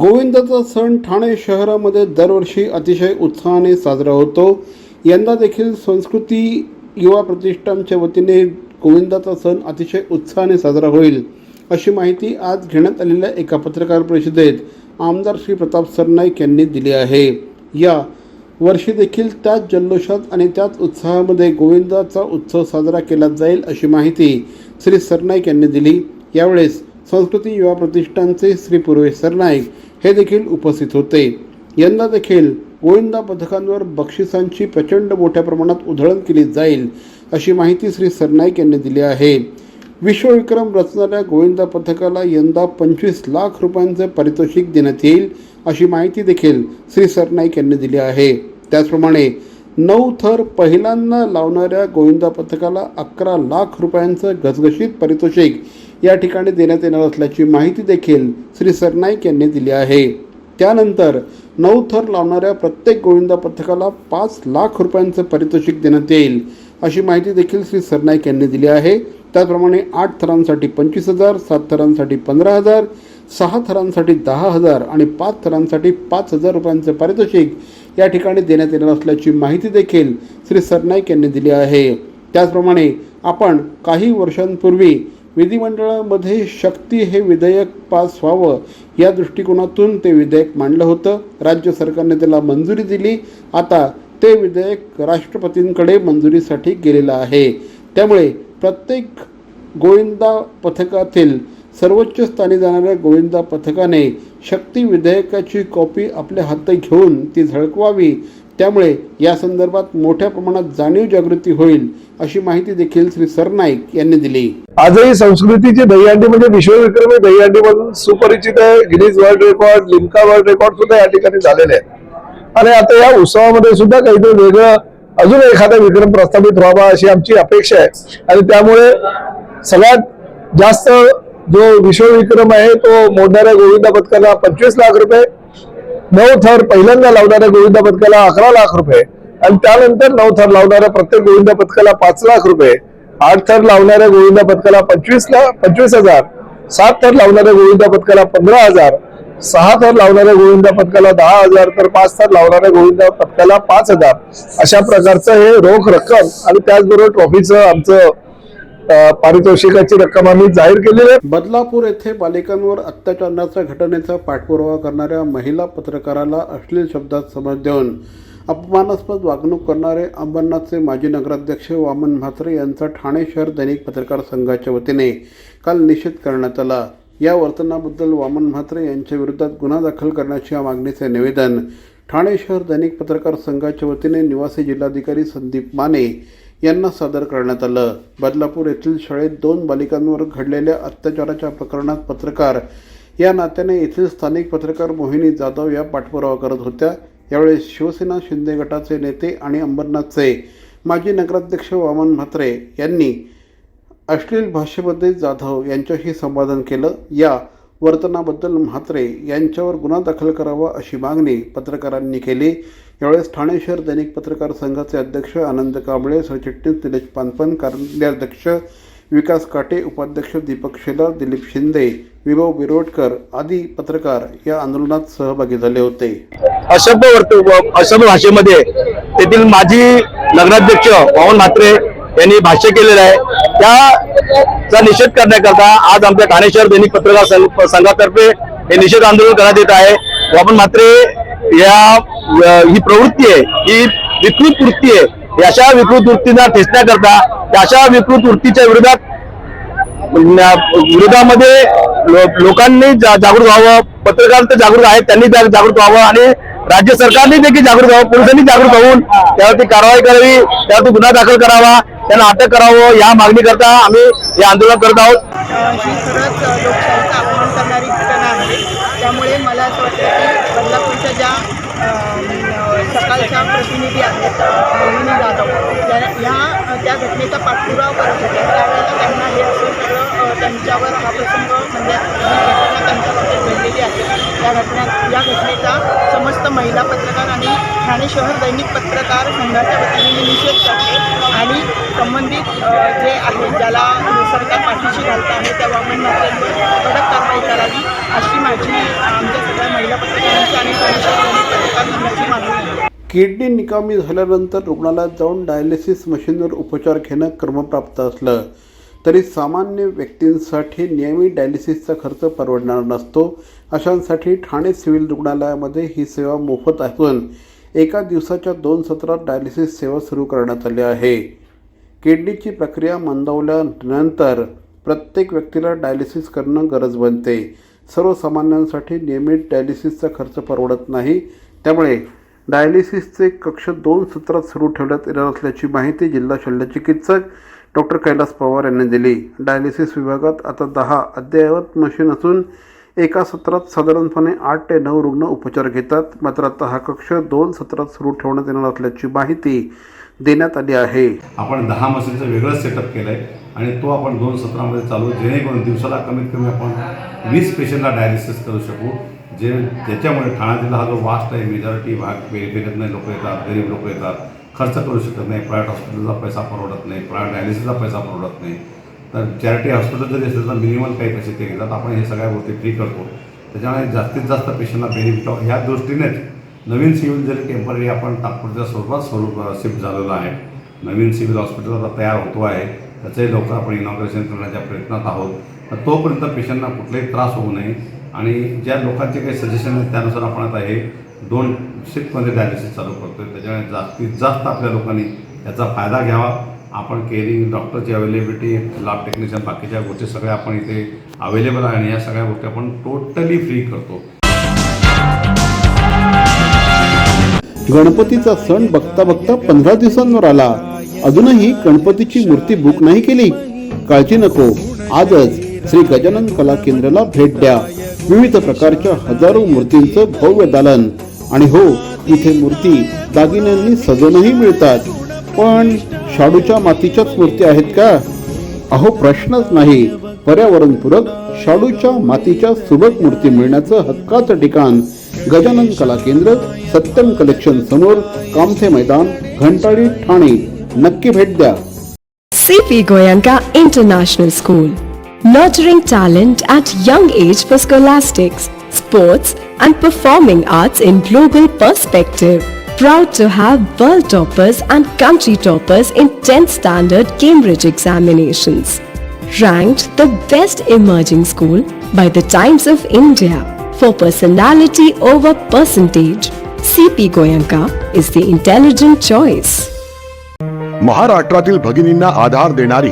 गोविंदाचा सण ठाणे शहरामध्ये दरवर्षी अतिशय उत्साहाने साजरा होतो. यंदा देखील संस्कृती युवा प्रतिष्ठानच्या वतीने गोविंदाचा सण अतिशय उत्साहाने साजरा होईल अशी माहिती आज घेण्यात आलेल्या एका पत्रकार परिषदेत आमदार श्री प्रताप सरनाईक यांनी दिली आहे. या वर्षी देखील त्याच जल्लोषात आणि त्याच उत्साहामध्ये गोविंदाचा उत्सव साजरा केला जाईल अशी माहिती श्री सरनाईक यांनी दिली. यावेळेस संस्कृती युवा प्रतिष्ठानचे श्री पूर्वेश सरनाईक हे देखील उपस्थित होते. यंदा देखील गोविंदा पथकांवर बक्षिसांची प्रचंड मोठ्या प्रमाणात उधळण केली जाईल अशी माहिती श्री सरनाईक यांनी दिली आहे. विश्वविक्रम रचणाऱ्या गोविंदा पथकाला यंदा पंचवीस लाख रुपयांचे पारितोषिक देण्यात येईल अशी माहिती देखील श्री सरनाईक यांनी दिली आहे. त्याचप्रमाणे नऊ थर पहिल्यांदा लावणाऱ्या गोविंदा पथकाला अकरा लाख रुपयांचं घसघशीत पारितोषिक या ठिकाणी देण्यात येणार असल्याची माहिती देखील श्री सरनाईक यांनी दिली आहे. त्यानंतर नऊ थर लावणाऱ्या प्रत्येक गोविंदा पथकाला पाच लाख रुपयांचं पारितोषिक देण्यात येईल अशी माहिती देखील श्री सरनाईक यांनी दिली आहे. त्याचप्रमाणे आठ थरांसाठी पंचवीस हजार सात थरांसाठी पंधरा हजार सहा थरांसाठी दहा हजार आणि पाच थरांसाठी पाच हजार रुपयांचे पारितोषिक या ठिकाणी देण्यात येणार असल्याची माहिती देखील श्री सरनाईक यांनी दिली आहे. त्याचप्रमाणे आपण काही वर्षांपूर्वी विधिमंडळामध्ये शक्ती हे विधेयक पास व्हावं या दृष्टिकोनातून ते विधेयक मांडलं होतं. राज्य सरकारने त्याला मंजुरी दिली. आता ते विधेयक राष्ट्रपतींकडे मंजुरीसाठी गेलेलं आहे. त्यामुळे प्रत्येक गोविंदा पथकातील सर्वोच्च स्थानी जाणाऱ्या गोविंदा पथकाने शक्ती विधेयकाची कॉपी आपल्या हातात घेऊन ती झळकवावी. त्यामुळे या संदर्भात मोठ्या प्रमाणात जाणीव जागृती होईल अशी माहिती देखील श्री सरनाईक यांनी दिली. आजही संस्कृतीची दहीहंडी म्हणजे विश्वविक्रमी दहीहंडी म्हणून सुपरिचित आहे Guinness world record Limca world record सुद्धा या ठिकाणी झालेले आहे आणि आता या उत्सवामध्ये सुद्धा काहीतरी वेगळं अजून एखादा विक्रम प्रस्थापित व्हावा अशी आमची अपेक्षा आहे. आणि त्यामुळे सगळ्यात जास्त जो विश्वविक्रम आहे तो मोडणाऱ्या गोविंदा पथकाला पंचवीस लाख रुपये नऊ थर पहिल्यांदा लावणाऱ्या गोविंदा पथकाला अकरा लाख रुपये आणि त्यानंतर नऊ थर लावणाऱ्या प्रत्येक गोविंदा पथकाला पाच लाख रुपये. आठ थर लावणाऱ्या गोविंदा पथकाला पंचवीस लाख पंचवीस हजार. सात थर लावणाऱ्या गोविंदा पथकाला पंधरा हजार. सहा थर लावणाऱ्या गोविंदा पथकाला दहा हजार तर पाच थर लावणाऱ्या गोविंदा पथकाला पाच हजार. अशा प्रकारचं हे रोख रक्कम आणि त्याचबरोबर ट्रॉफीचं आमचं पारितोषिकाची रक्कम आम्ही जाहीर केलेली आहे. बदलापूर येथे बालिकांवर अत्याचाराच्या घटनेचा पाठपुरावा करणाऱ्या महिला पत्रकाराला अश्लील शब्दात समज देऊन अपमानास्पद वागणूक करणारे अंबरनाथचे माजी नगराध्यक्ष वामन म्हात्रे यांचा ठाणे शहर दैनिक पत्रकार संघाच्या वतीने काल निषेध करण्यात आला. या वर्तनाबद्दल वामन म्हात्रे यांच्या विरोधात गुन्हा दाखल करण्याच्या मागणीचे निवेदन ठाणे शहर दैनिक पत्रकार संघाच्या वतीने निवासी जिल्हाधिकारी संदीप माने यांना सादर करण्यात आलं. बदलापूर येथील शाळेत दोन बालिकांवर घडलेल्या अत्याचाराच्या प्रकरणात पत्रकार या नात्याने येथील स्थानिक पत्रकार मोहिनी जाधव या पाठपुरावा करत होत्या. यावेळी शिवसेना शिंदे गटाचे नेते आणि अंबरनाथचे माजी नगराध्यक्ष वामन म्हात्रे यांनी अश्लील भाषेमध्ये जाधव यांच्याशी संवादन केलं. या वर्तनाबद्दल म्हात्रे यांच्यावर गुन्हा दाखल करावा अशी मागणी पत्रकारांनी केली. यावेळेस ठाणे शहर दैनिक पत्रकार संघाचे अध्यक्ष आनंद कांबळे सरचिटणीस निलेश पानपन कार्याध्यक्ष विकास काटे उपाध्यक्ष दीपक शेलार दिलीप शिंदे विभव बिरोडकर आदी पत्रकार या आंदोलनात सहभागी झाले होते. अशब्द वर्त अशब्द भाषेमध्ये तेथील माजी नगराध्यक्ष पवन म्हात्रे यांनी भाष्य केलेलं आहे. त्याचा निषेध करण्याकरता आज आमच्या ठाणे शहर दैनिक पत्रकार संघातर्फे हे निषेध आंदोलन करण्यात येत आहे. वामन म्हात्रे या ही प्रवृत्ती आहे ही विकृत वृत्ती आहे. अशा विकृत वृत्तींना ठेचण्याकरता अशा विकृत वृत्तीच्या विरोधात विरोधामध्ये लोकांनी जागृत व्हावं पत्रकार तर जागृत आहेत त्यांनी जा- जागृत व्हावं आणि राज्य सरकारने देखील जागृत व्हावं पोलिसांनी जागृत होऊन त्यावरती कारवाई करावी त्यावरती गुन्हा दाखल करावा त्यांना अटक करावं या मागणी करता आम्ही हे आंदोलन करत आहोत ही खरंच लोकशाहीचा अपमान करणारी घटना आहे त्यामुळे मला असं वाटतं की बदलापूरच्या ज्या अं, सकाळच्या प्रतिनिधी आहेत मोहिनी जाधव. त्या ह्या त्या घटनेचा पाठपुरावा करत होत्या त्यावेळेला त्यांना हे असं सगळं त्यांच्यावर हा प्रसंग म्हणजे घटना त्यांच्याबद्दल घडलेली आहे. या घटना या घटनेचा समस्त महिला पत्रकार आणि ठाणे शहर दैनिक पत्रकार संघाच्या वतीने मी निषेध करते. आणि संबंधित जे आहे ज्याला सरकार पाठीशी घालत आहे त्या वामन नात्यांवर कडक कारवाई करावी अशी माझी आमच्या सगळ्या महिला पत्रकारांची आणि कर्मचारी पत्रकार संघाची किडनी निकामी झाल्यानंतर रुग्णालयात जाऊन डायलिसिस मशीनवर उपचार घेणं क्रमप्राप्त असलं तरी सामान्य व्यक्तींसाठी नियमित डायलिसिसचा खर्च परवडणार नसतो. अशांसाठी ठाणे सिव्हिल रुग्णालयामध्ये ही सेवा मोफत असून एका दिवसाच्या दोन सत्रात डायलिसिस सेवा सुरू करण्यात आली आहे. किडनीची प्रक्रिया मंदावल्यानंतर प्रत्येक व्यक्तीला डायलिसिस करणं गरज बनते. सर्वसामान्यांसाठी नियमित डायलिसिसचा खर्च परवडत नाही. त्यामुळे डायलिसिसचे कक्ष दोन सत्रात सुरू ठेवण्यात येणार असल्याची माहिती जिल्हा शल्यचिकित्सक डॉक्टर कैलास पवार यांनी दिली. डायलिसिस विभागात आता दहा अद्ययावत मशीन असून एका सत्रात साधारणपणे आठ ते नऊ रुग्ण उपचार घेतात. मात्र आता हा कक्ष दोन सत्रात सुरू ठेवण्यात येणार असल्याची माहिती देण्यात आली आहे. आपण दहा मशीनचं वेगळंच सेटअप केलं आहे आणि तो आपण दोन सत्रामध्ये चालू जेणेकरून दिवसाला कमीत कमी आपण वीस पेशंटला डायलिसिस करू शकू. जे ज्याच्यामुळे ठाणा जिल्हा हा जो वास्ट आहे मेजॉरिटी भाग पेरिफेरीत नाही लोक येतात गरीब लोक येतात. खर्च करू शकत नाही प्रायव्हेट हॉस्पिटलचा पैसा परवडत नाही प्रायव्हेट डायलिसिसचा पैसा परवडत नाही. तर चॅरिटी हॉस्पिटल जरी असेल तर मिनिमम काही पैसे ते घेतात. आपण हे सगळ्या गोष्टी फ्री करतो. त्याच्यामुळे जास्तीत जास्त पेशंटला बेनिफिट व्हावं ह्या दृष्टीनेच नवीन सिव्हिल जरी टेंपररी आपण तात्पुरत्या स्वरूपात स्वरूप शिफ्ट झालेलं आहे. नवीन सिव्हिल हॉस्पिटल आता तयार होतो आहे. त्याचंही लवकर आपण इनॉग्रेशन करण्याच्या प्रयत्नात आहोत. तर तोपर्यंत पेशंटना कुठलाही त्रास होऊ नये. आणि ज्या लोकांचे काही सजेशन आहेत त्यानुसार आपण आता हे दोन शिफ्टमध्ये डायलिसिस चालू करतो आहे त्याच्यामुळे जास्तीत जास्त आपल्या लोकांनी याचा फायदा घ्यावा. आपण केअरिंग डॉक्टरची अवेलेबिलिटी लॅब टेक्निशियन बाकीच्या गोष्टी सगळ्या आपण इथे अवेलेबल आहे आणि या सगळ्या गोष्टी आपण टोटली फ्री करतो. गणपतीचा सण बघता बघता पंधरा दिवसांवर आला. अजूनही गणपतीची मूर्ती बुक नाही केली. काळजी नको. आजच श्री गजानन कला केंद्राला भेट द्या. विविध प्रकारच्या हजारो मूर्तींचं भव्य दालन. आणि हो इथे मूर्ती दागिन्यांनी सजवूनही मिळतात. पण शाडूच्या मातीच्याच मूर्ती आहेत का? अहो प्रश्नच नाही. पर्यावरणपूरक शाडूच्या मातीच्या सुबक मूर्ती मिळण्याचं हक्काचं ठिकाण. गजानन कला केंद्र सत्यम कलेक्शन समोर कामथे मैदान घंटाळी ठाणे. नक्की भेट द्या. CP Goenka international school Nurturing talent at young age for scholastics, sports, and performing arts in global perspective. Proud to have world toppers and country toppers in 10th standard Cambridge examinations. Ranked the best emerging school by the Times of India for personality over percentage. CP Goyanka is the intelligent choice. महाराष्ट्रातील भगिनींना आधार देणारी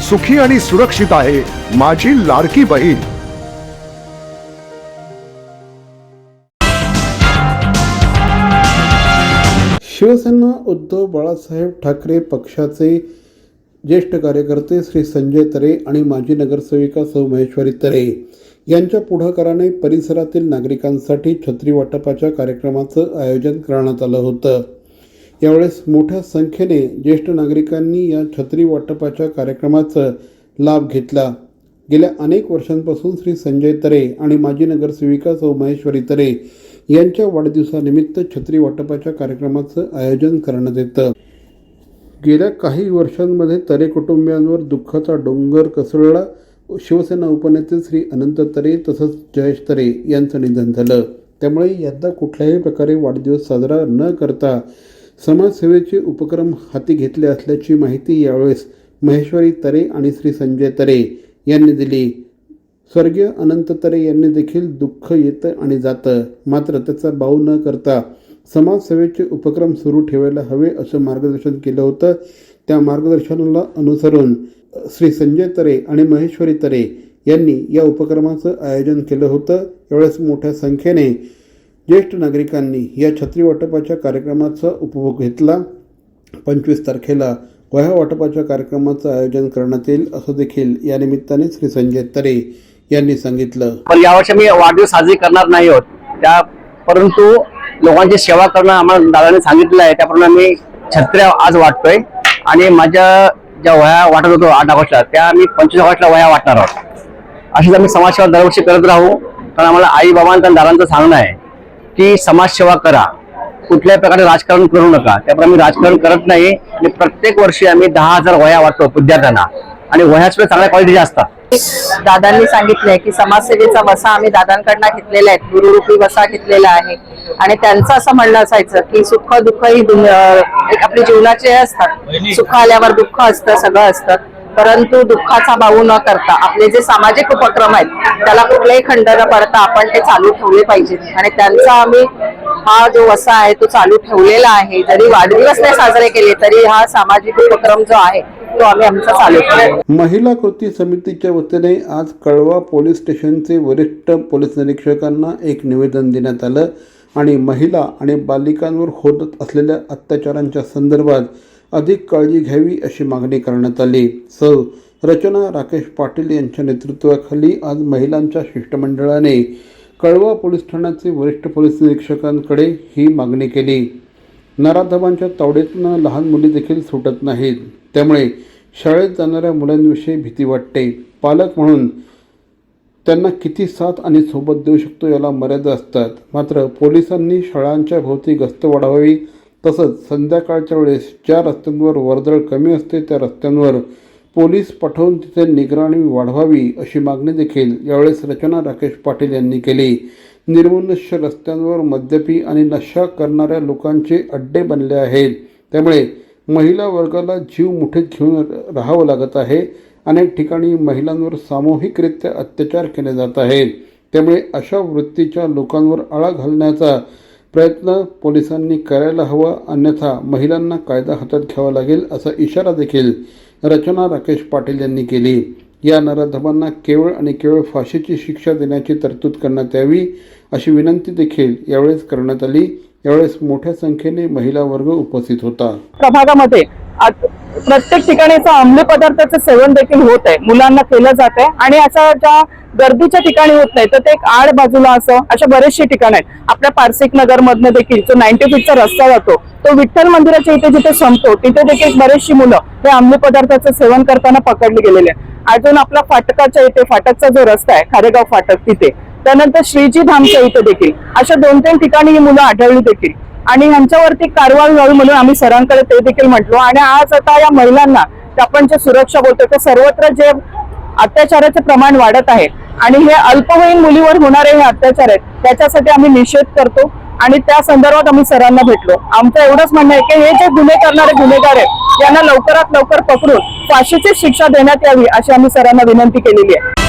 सुखी आणि सुरक्षित आहे माझी लाडकी बहीण. शिवसेना उद्धव बाळासाहेब ठाकरे पक्षाचे ज्येष्ठ कार्यकर्ते श्री संजय तरे आणि माजी नगरसेविका सौ महेश्वरी तरे यांच्या पुढाकाराने परिसरातील नागरिकांसाठी छत्री वाटपाच्या कार्यक्रमाचं आयोजन करण्यात आलं होतं. यावेळेस मोठ्या संख्येने ज्येष्ठ नागरिकांनी या छत्री वाटपाच्या कार्यक्रमाचा लाभ घेतला. गेल्या अनेक वर्षांपासून श्री संजय तरे आणि माजी नगरसेविका सौ महेश्वरी तरे यांच्या वाढदिवसानिमित्त छत्री वाटपाच्या कार्यक्रमाचं आयोजन करण्यात येतं. गेल्या काही वर्षांमध्ये तरे कुटुंबियांवर दुःखाचा डोंगर कोसळला. शिवसेना उपनेते श्री अनंत तरे तसंच जयेश तरे यांचं निधन झालं. त्यामुळे यंदा कुठल्याही प्रकारे वाढदिवस साजरा न करता समाजसेवेचे उपक्रम हाती घेतले असल्याची माहिती यावेळेस महेश्वरी तरे आणि श्री संजय तरे यांनी दिली. स्वर्गीय अनंत तरे यांनी देखील दुःख येतं आणि जातं. मात्र त्याचा बाऊ न करता समाजसेवेचे उपक्रम सुरू ठेवायला हवे असं मार्गदर्शन केलं होतं. त्या मार्गदर्शनाला अनुसरून श्री संजय तरे आणि महेश्वरी तरे यांनी या उपक्रमाचं आयोजन केलं होतं. यावेळेस मोठ्या संख्येने ज्येष्ठ नागरिकांनी या छत्री वाटपाच्या कार्यक्रमाचा उपभोग घेतला. पंचवीस तारखेला वह्या वाटपाच्या कार्यक्रमाचं आयोजन करण्यात येईल असं देखील या निमित्ताने श्री संजय तरे यांनी सांगितलं. पण यावर्षी मी वाढदिवस साजरी करणार नाही आहोत. त्या परंतु लोकांची सेवा करणं आम्हाला दादाने सांगितलं आहे. त्याप्रमाणे मी छत्र्या आज वाटतोय. आणि माझ्या ज्या वह्या वाटत होतो आठ ऑगस्टला त्या मी पंचवीस ऑगस्टला वह्या वाटणार आहोत. अशीच आम्ही समाजसेवा दरवर्षी करत राहू कारण आम्हाला आई बाबांचं आणि दादांचं सांगणं आहे. की समाजसेवा करा. कुठल्याही प्रकारे राजकारण करू नका. त्याप्रमाणे आम्ही राजकारण करत नाही आणि प्रत्येक वर्षी आम्ही दहा हजार वह्या वाटतो विद्यार्थ्यांना. आणि वह्या सुद्धा चांगल्या क्वालिटीच्या असतात. दादांनी सांगितलंय की समाजसेवेचा वसा आम्ही दादांकडनं घेतलेला आहे. गुरुरूपी वसा घेतलेला आहे. आणि त्यांचं असं म्हणणं असायचं की सुख दुःख ही आपली जीवनाचे असतात. सुख आल्यावर दुःख असतं सगळं असतं. परंतु दुःखाचा भाऊ न करता आपले जे सामाजिक उपक्रम आहेत त्याला कुठलेही खंड न पडता आपण ते चालू ठेवले पाहिजेत. आणि त्यांचा आम्ही हा जो वसा आहे तो चालू ठेवलेला आहे. जरी वाढदिवस नाही साजरे केले तरी हा सामाजिक उपक्रम जो आहे तो आम्ही आमचा चालू महिला कृती समितीच्या वतीने आज कळवा पोलीस स्टेशनचे वरिष्ठ पोलीस निरीक्षकांना एक निवेदन देण्यात आलं. आणि महिला आणि बालिकांवर होत असलेल्या अत्याचारांच्या संदर्भात अधिक काळजी घ्यावी अशी मागणी करण्यात आली. सौ. रचना राकेश पाटील यांच्या नेतृत्वाखाली आज महिलांच्या शिष्टमंडळाने कळवा पोलीस ठाण्याचे वरिष्ठ पोलीस निरीक्षकांकडे ही मागणी केली. नराधमांच्या तावडीतनं लहान मुली देखील सुटत नाहीत. त्यामुळे शाळेत जाणाऱ्या मुलांविषयी भीती वाटते. पालक म्हणून त्यांना किती साथ आणि सोबत देऊ शकतो याला मर्यादा असतात. मात्र पोलिसांनी शाळांच्या भोवती गस्त वाढवावी तसंच संध्याकाळच्या वेळेस ज्या रस्त्यांवर वर्दळ कमी असते त्या रस्त्यांवर पोलीस पाठवून तिथे निगराणी वाढवावी अशी मागणी देखील यावेळेस रचना राकेश पाटील यांनी केली. निर्मनुष्य रस्त्यांवर मद्यपी आणि नशा करणाऱ्या लोकांचे अड्डे बनले आहेत. त्यामुळे महिला वर्गाला जीव मुठीत घेऊन राहावं लागत आहे. अनेक ठिकाणी महिलांवर सामूहिकरित्या अत्याचार केले जात आहेत. त्यामुळे अशा वृत्तीच्या लोकांवर आळा घालण्याचा प्रयत्न पोलिसांनी करायला हवा अन्यथा महिलांना कायदा हातात घ्यावा लागेल असा इशारा देखील रचना राकेश पाटील यांनी केली. या नराधमांना केवळ आणि केवळ फाशीची शिक्षा देण्याची तरतूद करण्यात यावी अशी विनंती देखील यावेळेस करण्यात आली. यावेळेस मोठ्या संख्येने महिला वर्ग उपस्थित होता. प्रभागामध्ये प्रत्येक ठिकाणी असं अंमली पदार्थाचं सेवन देखील होत आहे. मुलांना केलं जात आहे आणि अशा ज्या गर्दीच्या ठिकाणी होत नाही तर ते एक आड बाजूला असं अशा बरेचशी ठिकाण आहेत. आपल्या पारसिक नगर मधनं देखील जो नाईन्टी फीटचा रस्ता जातो तो विठ्ठल मंदिराच्या इथे जिथे संपतो तिथे देखील बरेचशी मुलं हे अंमली पदार्थाचं सेवन करताना पकडली गेलेले आहे अजून आपला फाटकाच्या इथे फाटकचा जो रस्ता आहे खारेगाव फाटक तिथे त्यानंतर श्रीजी धामच्या इथे देखील अशा दोन तीन ठिकाणी ही मुलं आढळली देखील. आणि ह्यांच्यावरती कारवाई व्हावी म्हणून आम्ही सरांकडे ते देखील म्हटलो. आणि आज आता या महिलांना आपण जे सुरक्षा बोलतो तर सर्वत्र जे अत्याचाराचे प्रमाण वाढत आहे आणि हे अल्पवयीन मुलीवर होणारे हे अत्याचार आहेत त्याच्यासाठी आम्ही निषेध करतो आणि त्या संदर्भात आम्ही सरांना भेटलो. आमचं एवढंच म्हणणं आहे की हे जे गुन्हे करणारे गुन्हेगार आहेत यांना लवकरात लवकर पकडून फाशीची शिक्षा देण्यात यावी अशी आम्ही सरांना विनंती केलेली आहे.